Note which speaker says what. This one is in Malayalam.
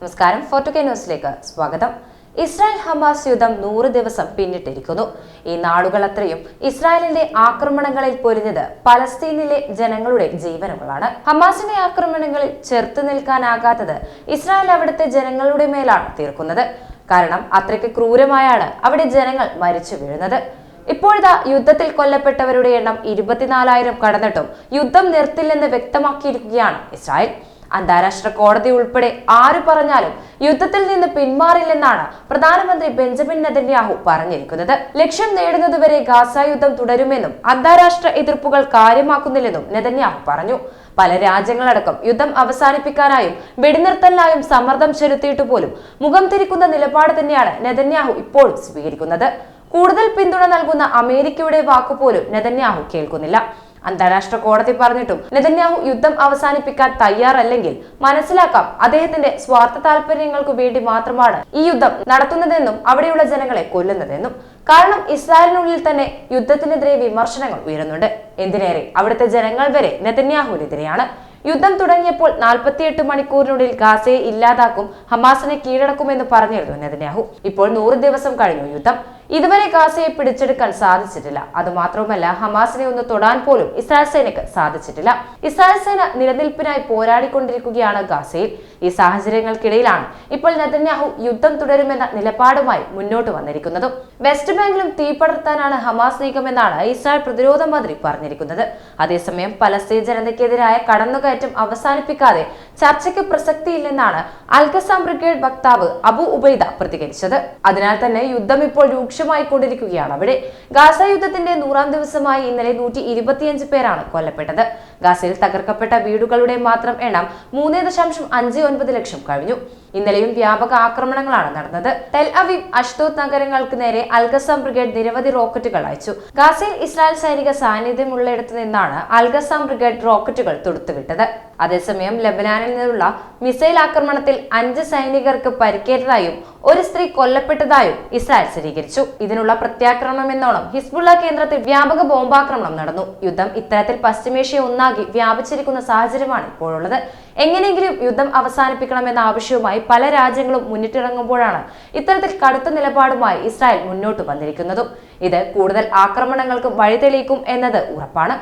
Speaker 1: നമസ്കാരം. ഫോർട്ടു കെ ന്യൂസിലേക്ക് സ്വാഗതം. ഇസ്രായേൽ ഹമാസ് യുദ്ധം നൂറ് ദിവസം പിന്നിട്ടിരിക്കുന്നു. ഈ നാളുകൾ അത്രയും ഇസ്രായേലിന്റെ ആക്രമണങ്ങളിൽ പൊലിഞ്ഞത് പലസ്തീനിലെ ജനങ്ങളുടെ ജീവനുകളാണ്. ഹമാസിന്റെ ആക്രമണങ്ങളിൽ ചെറുത്തു നിൽക്കാനാകാത്തത് ഇസ്രായേൽ അവിടുത്തെ ജനങ്ങളുടെ മേലാണ് തീർക്കുന്നത്. കാരണം അത്രയ്ക്ക് ക്രൂരമായാണ് അവിടെ ജനങ്ങൾ മരിച്ചു വീഴുന്നത്. ഇപ്പോഴിതാ യുദ്ധത്തിൽ കൊല്ലപ്പെട്ടവരുടെ എണ്ണം ഇരുപത്തിനാലായിരം കടന്നിട്ടും യുദ്ധം നിർത്തില്ലെന്ന് വ്യക്തമാക്കിയിരിക്കുകയാണ് ഇസ്രായേൽ. അന്താരാഷ്ട്ര കോടതി ഉൾപ്പെടെ ആര് പറഞ്ഞാലും യുദ്ധത്തിൽ നിന്ന് പിന്മാറില്ലെന്നാണ് പ്രധാനമന്ത്രി ബെഞ്ചമിൻ നെതന്യാഹു പറഞ്ഞിരിക്കുന്നത്. ലക്ഷ്യം നേടുന്നതുവരെ ഗാസ യുദ്ധം തുടരുമെന്നും അന്താരാഷ്ട്ര എതിർപ്പുകൾ കാര്യമാക്കുന്നില്ലെന്നും നെതന്യാഹു പറഞ്ഞു. പല രാജ്യങ്ങളടക്കം യുദ്ധം അവസാനിപ്പിക്കാനായും വെടിനിർത്തലിനായും സമ്മർദ്ദം ചെലുത്തിയിട്ട് പോലും മുഖം തിരിക്കുന്ന നിലപാട് തന്നെയാണ് നെതന്യാഹു ഇപ്പോഴും സ്വീകരിക്കുന്നത്. കൂടുതൽ പിന്തുണ നൽകുന്ന അമേരിക്കയുടെ വാക്കുപോലും നെതന്യാഹു കേൾക്കുന്നില്ല. അന്താരാഷ്ട്ര കോടതി പറഞ്ഞിട്ടും നെതന്യാഹു യുദ്ധം അവസാനിപ്പിക്കാൻ തയ്യാറല്ലെങ്കിൽ മനസ്സിലാക്കാം അദ്ദേഹത്തിന്റെ സ്വാർത്ഥ താല്പര്യങ്ങൾക്കു വേണ്ടി മാത്രമാണ് ഈ യുദ്ധം നടത്തുന്നതെന്നും അവിടെയുള്ള ജനങ്ങളെ കൊല്ലുന്നതെന്നും. കാരണം ഇസ്രായേലിനുള്ളിൽ തന്നെ യുദ്ധത്തിനെതിരെ വിമർശനങ്ങൾ ഉയരുന്നുണ്ട്. എന്തിനേറെ അവിടുത്തെ ജനങ്ങൾ വരെ നെതന്യാഹുവിനെതിരെയാണ്. യുദ്ധം തുടങ്ങിയപ്പോൾ നാൽപ്പത്തിയെട്ട് മണിക്കൂറിനുള്ളിൽ ഗാസയെ ഇല്ലാതാക്കും ഹമാസിനെ കീഴടക്കുമെന്ന് പറഞ്ഞിരുന്നു നെതന്യാഹു. ഇപ്പോൾ നൂറ് ദിവസം കഴിഞ്ഞു യുദ്ധം. ഇതുവരെ ഗാസയെ പിടിച്ചെടുക്കാൻ സാധിച്ചിട്ടില്ല. അതുമാത്രവുമല്ല ഹമാസിനെ ഒന്ന് തൊടാൻ പോലും ഇസ്രായേൽ സേനയ്ക്ക് സാധിച്ചിട്ടില്ല. ഇസ്രായേൽ സേന നിലനിൽപ്പിനായി പോരാടിക്കൊണ്ടിരിക്കുകയാണ് ഗാസയിൽ. ഈ സാഹചര്യങ്ങൾക്കിടയിലാണ് ഇപ്പോൾ നെതന്യാഹു യുദ്ധം തുടരുമെന്ന നിലപാടുമായി മുന്നോട്ട് വന്നിരിക്കുന്നത്. വെസ്റ്റ് ബാങ്കിലും തീപടർത്താനാണ് ഹമാസ് നീക്കമെന്നാണ് ഇസ്രായേൽ പ്രതിരോധ മന്ത്രി പറഞ്ഞിരിക്കുന്നത്. അതേസമയം പലസ്തീൻ ജനതയ്ക്കെതിരായ കടന്നുകയറ്റം അവസാനിപ്പിക്കാതെ ചർച്ചയ്ക്ക് പ്രസക്തിയില്ലെന്നാണ് അൽഖസാം ബ്രിഗേഡ് വക്താവ് അബു ഉബൈദ പ്രതികരിച്ചത്. അതിനാൽ തന്നെ യുദ്ധം ഇപ്പോൾ രൂക്ഷമായി കൊണ്ടിരിക്കുകയാണ് അവിടെ ഗാസ യുദ്ധത്തിന്റെ നൂറാം ദിവസമായി ഇന്നലെ നൂറ്റി ഇരുപത്തിയഞ്ച് പേരാണ് കൊല്ലപ്പെട്ടത്. ഗാസയിൽ തകർക്കപ്പെട്ട വീടുകളുടെ മാത്രം എണ്ണം മൂന്ന് ദശാംശം അഞ്ച് ഒൻപത് ലക്ഷം കഴിഞ്ഞു. ഇന്നലെയും വ്യാപക ആക്രമണങ്ങളാണ് നടന്നത്. ടെൽ അവീവ് അഷ്തോത് നഗരങ്ങൾക്ക് നേരെ അൽഗസാം ബ്രിഗേഡ് നിരവധി റോക്കറ്റുകൾ അയച്ചു. ഗാസയിൽ ഇസ്രായേൽ സൈനിക സാന്നിധ്യമുള്ളയിടത്തു നിന്നാണ് അൽഗസാം ബ്രിഗേഡ് റോക്കറ്റുകൾ തൊടുത്തുവിട്ടത്. അതേസമയം ലബനാനിൽ നിന്നുള്ള മിസൈൽ ആക്രമണത്തിൽ അഞ്ച് സൈനികർക്ക് പരിക്കേറ്റതായും ഒരു സ്ത്രീ കൊല്ലപ്പെട്ടതായും ഇസ്രായേൽ സ്ഥിരീകരിച്ചു. ഇതിനുള്ള പ്രത്യാക്രമണം എന്നോണം ഹിസ്ബുള്ള കേന്ദ്രത്തിൽ വ്യാപക ബോംബാക്രമണം നടന്നു. യുദ്ധം ഇത്തരത്തിൽ പശ്ചിമേഷ്യ ഒന്നാകി വ്യാപിച്ചിരിക്കുന്ന സാഹചര്യമാണ് ഇപ്പോഴുള്ളത്. എങ്ങനെയെങ്കിലും യുദ്ധം അവസാനിപ്പിക്കണമെന്ന ആവശ്യവുമായി പല രാജ്യങ്ങളും മുന്നിട്ടിറങ്ങുമ്പോഴാണ് ഇത്തരത്തിൽ കടുത്ത നിലപാടുമായി ഇസ്രായേൽ മുന്നോട്ട് വന്നിരിക്കുന്നതും. ഇത് കൂടുതൽ ആക്രമണങ്ങൾക്ക് വഴിതെളിയിക്കും എന്നത് ഉറപ്പാണ്.